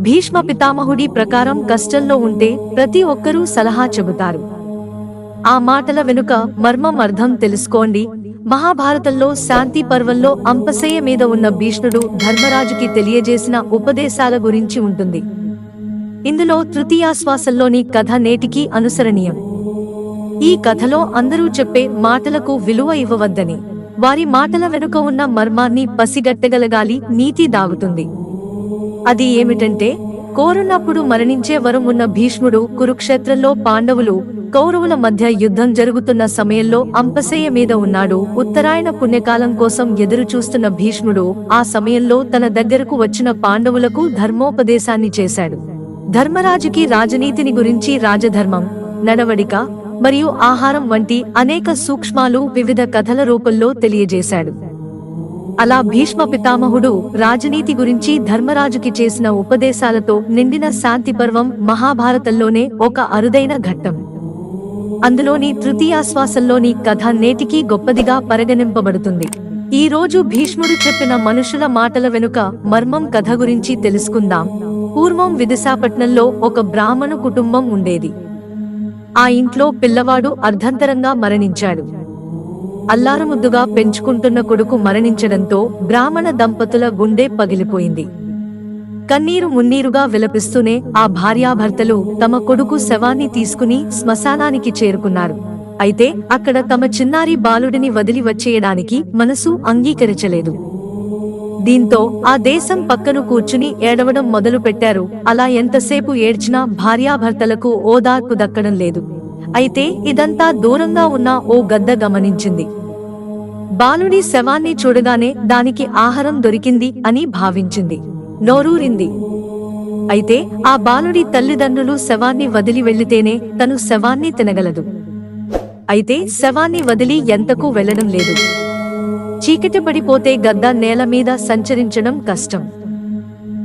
భీష్మ పితామహుడి ప్రకారం కష్టంలో ఉంటే ప్రతి ఒక్కరూ సలహా చెబుతారు. ఆ మాటల వెనుక మర్మం అర్థం తెలుసుకోండి. మహాభారతంలో శాంతి పర్వంలో అంపశయ్య మీద ఉన్న భీష్ముడు ధర్మరాజుకి తెలియజేసిన ఉపదేశాల గురించి ఉంటుంది. ఇందులో తృతీయాశ్వాసంలోని కథ నేటికీ అనుసరణీయం. ఈ కథలో అందరూ చెప్పే మాటలకు విలువ ఇవ్వవద్దని వారి మాటల వెనుక ఉన్న మర్మాన్ని పసిగట్టగలగాలి నీతి దాగుతుంది. అది ఏమిటంటే కోరున్నప్పుడు మరణించే వరం ఉన్న భీష్ముడు కురుక్షేత్రంలో పాండవులు కౌరవుల మధ్య యుద్ధం జరుగుతున్న సమయంలో అంపశయ్య మీద ఉన్నాడు. ఉత్తరాయణ పుణ్యకాలం కోసం ఎదురు చూస్తున్న భీష్ముడు ఆ సమయంలో తన దగ్గరకు వచ్చిన పాండవులకు ధర్మోపదేశాన్ని చేశాడు. ధర్మరాజుకి రాజనీతిని గురించి రాజధర్మం నడవడిక మరియు ఆహారం వంటి అనేక సూక్ష్మాలు వివిధ కథల రూపంలో తెలియజేశాడు. అలా భీష్మ పితామహుడు రాజనీతి గురించి ధర్మరాజుకి చేసిన ఉపదేశాలతో నిండిన శాంతి పర్వం మహాభారతంలోనే ఒక అరుదైన ఘట్టం. అందులోని తృతీయాశ్వాసంలోని కథ నేటికీ గొప్పదిగా పరిగణింపబడుతుంది. ఈ రోజు భీష్ముడు చెప్పిన మనుషుల మాటల వెనుక మర్మం కథ గురించి తెలుసుకుందాం. పూర్వం విదిశాపట్నంలో ఒక బ్రాహ్మణ కుటుంబం ఉండేది. ఆ ఇంట్లో పిల్లవాడు అర్ధంతరంగా మరణించాడు. అల్లారముద్దుగా పెంచుకుంటున్న కొడుకు మరణించడంతో బ్రాహ్మణ దంపతుల గుండె పగిలిపోయింది. కన్నీరు మున్నీరుగా విలపిస్తూనే ఆ భార్యాభర్తలు తమ కొడుకు శవాన్ని తీసుకుని శ్మశానానికి చేరుకున్నారు. అయితే అక్కడ తమ చిన్నారి బాలుడిని వదిలి వచ్చేయడానికి మనసు అంగీకరించలేదు. దీంతో ఆ దేశం పక్కను కూర్చుని ఏడవడం మొదలు పెట్టారు అలా ఎంతసేపు ఏడ్చినా భార్యాభర్తలకు ఓదార్పు దక్కడం లేదు. అయితే ఇదంతా దూరంగా ఉన్న ఓ గద్ద గమనించింది. బాలుడి శవాన్ని చూడగానే దానికి ఆహారం దొరికింది అని భావించింది. నోరూరింది అయితే ఆ బాలుడి తల్లిదండ్రులు శవాన్ని వదిలి వెళ్ళితేనే తను శవాన్ని తినగలదు. అయితే శవాన్ని వదిలి ఎంతకు వెళ్ళడం లేదు. చీకటి పడిపోతే గద్ద నేల మీద సంచరించడం కష్టం.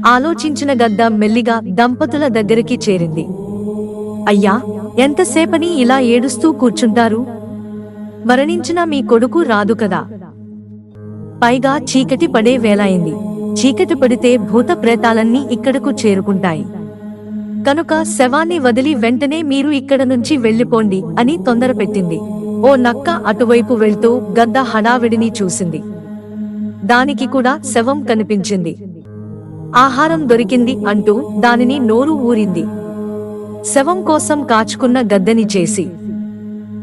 ఆలోచించిన గద్ద మెల్లిగా దంపతుల దగ్గరికి చేరింది. అయ్యా ఎంతసేపని ఇలా ఏడుస్తూ కూర్చుంటారు? మరణించిన మీ కొడుకు రాదు కదా. పైగా చీకటి పడే వేళయింది చీకటి పడితే భూత ప్రేతాలన్నీ ఇక్కడకు చేరుకుంటాయి. కనుక శవాన్ని వదిలి వెంటనే మీరు ఇక్కడ నుంచి వెళ్ళిపోండి అని తొందరపెట్టింది ఓ నక్క అటువైపు వెళ్తూ గద్ద హడావిడిని చూసింది. దానికి కూడా శవం కనిపించింది. ఆహారం దొరికింది అంటూ దానిని నోరు ఊరింది. శవం కోసం కాచుకున్న గద్దెని చేసి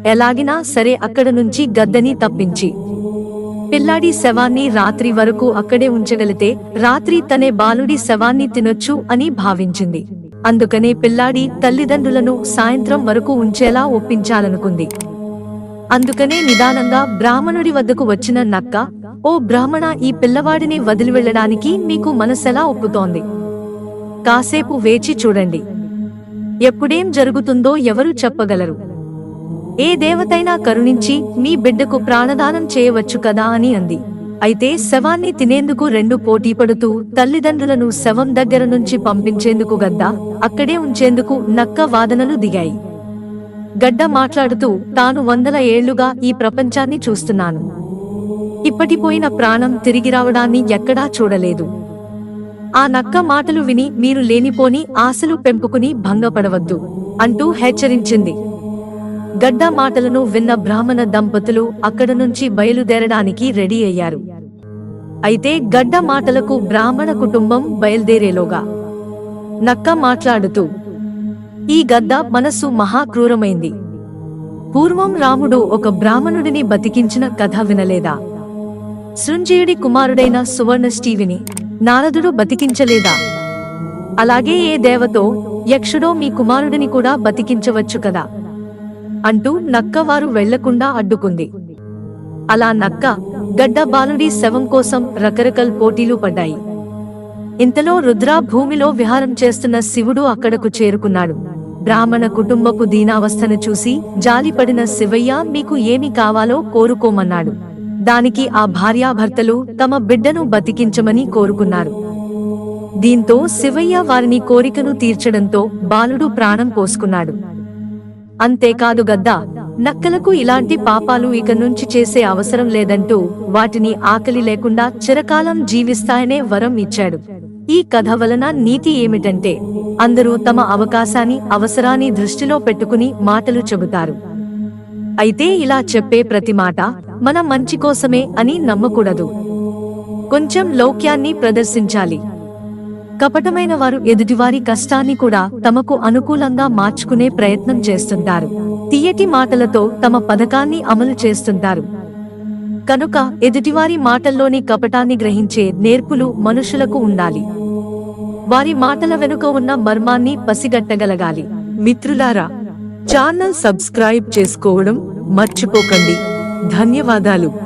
ఎలాగినా సరే అక్కడ నుంచి గద్దెని తప్పించి. పిల్లాడి శవాన్ని రాత్రి వరకు అక్కడే ఉంచగలితే రాత్రి తనే బాలుడి శవాన్ని తినొచ్చు అని భావించింది. అందుకనే పిల్లాడి తల్లిదండ్రులను సాయంత్రం వరకు ఉంచేలా ఒప్పించాలనుకుంది. అందుకనే నిదానంగా బ్రాహ్మణుడి వద్దకు వచ్చిన నక్క ఓ బ్రాహ్మణ ఈ పిల్లవాడిని వదిలి వెళ్ళడానికి మీకు మనసెలా ఒప్పుతోంది? కాసేపు వేచి చూడండి. ఎప్పుడేం జరుగుతుందో ఎవరు చెప్పగలరు? ఏ దేవతైనా కరుణించి మీ బిడ్డకు ప్రాణదానం చేయవచ్చు కదా అని అంది. అయితే శవాన్ని తినేందుకు రెండు పోటీ పడుతూ తల్లిదండ్రులను శవం దగ్గర నుంచి పంపించేందుకు గద్ద అక్కడే ఉంచేందుకు నక్క వాదనలు దిగాయి. గడ్డ మాట్లాడుతూ తాను వందల ఏళ్ళుగా ఈ ప్రపంచాన్ని చూస్తున్నాను. ఇప్పటిపోయిన ప్రాణం తిరిగి రావడాన్ని ఎక్కడా చూడలేదు. ఆ నక్క మాటలు విని మీరు లేనిపోని ఆశలు పెంపుకుని భంగపడవద్దు అంటూ హెచ్చరించింది. గడ్డ మాటలను విన్న బ్రాహ్మణ దంపతులు అక్కడ నుంచి బయలుదేరడానికి రెడీ అయ్యారు. అయితే గడ్డ మాటలకు బ్రాహ్మణ కుటుంబం బయలుదేరేలోగా నక్క మాట్లాడుతూ ఈ గద్ద మనస్సు మహాక్రూరమైంది. పూర్వం రాముడు ఒక బ్రాహ్మణుడిని బతికించిన కథ వినలేదా? సృంజయుడి కుమారుడైన సువర్ణష్టీవిని నారదుడు బతికించలేదా? అలాగే ఏ దేవతో యక్షుడో మీ కుమారుడిని కూడా బతికించవచ్చు కదా? అంటూ నక్క వారు వెళ్ళకుండా అడ్డుకుంది. అలా నక్క గడ్డ బాలుడి శవం కోసం రకరకాల పోటీలు పడ్డాయి. ఇంతలో రుద్ర భూమిలో విహారం చేస్తున్న శివుడు అక్కడకు చేరుకున్నాడు. బ్రాహ్మణ కుటుంబపు దీనావస్థను చూసి జాలిపడిన శివయ్య మీకు ఏమి కావాలో కోరుకోమన్నాడు. దానికి ఆ భార్యాభర్తలు తమ బిడ్డను బతికించమని కోరుకున్నారు. దీంతో శివయ్య వారిని కోరికను తీర్చడంతో బాలుడు ప్రాణం పోసుకున్నాడు. అంతేకాదు గద్దా నక్కలకు ఇలాంటి పాపాలు ఇక నుంచి చేసే అవసరం లేదంటూ వాటిని ఆకలి లేకుండా చిరకాలం జీవిస్తాయనే వరం ఇచ్చాడు. ఈ కథ వలన నీతి ఏమిటంటే అందరూ తమ అవకాశాన్ని అవసరాన్ని దృష్టిలో పెట్టుకుని మాటలు చెబుతారు. అయితే ఇలా చెప్పే ప్రతి మాట మన మంచి కోసమే అని నమ్మకూడదు. కొంచెం లౌక్యాన్ని ప్రదర్శించాలి. కపటమైన వారు ఎదుటివారి కష్టాన్ని కూడా తమకు అనుకూలంగా మార్చుకునే ప్రయత్నం చేస్తుంటారు. తీయటి మాటలతో తమ పథకాన్ని అమలు చేస్తుంటారు. కనుక ఎదుటివారి మాటల్లోని కపటాన్ని గ్రహించే నేర్పులు మనుషులకు ఉండాలి. వారి మాటల వెనుక ఉన్న మర్మాన్ని పసిగట్టగలగాలి. మిత్రులారా ఛానల్ సబ్స్క్రైబ్ చేసుకోవడం మర్చిపోకండి. ధన్యవాదాలు.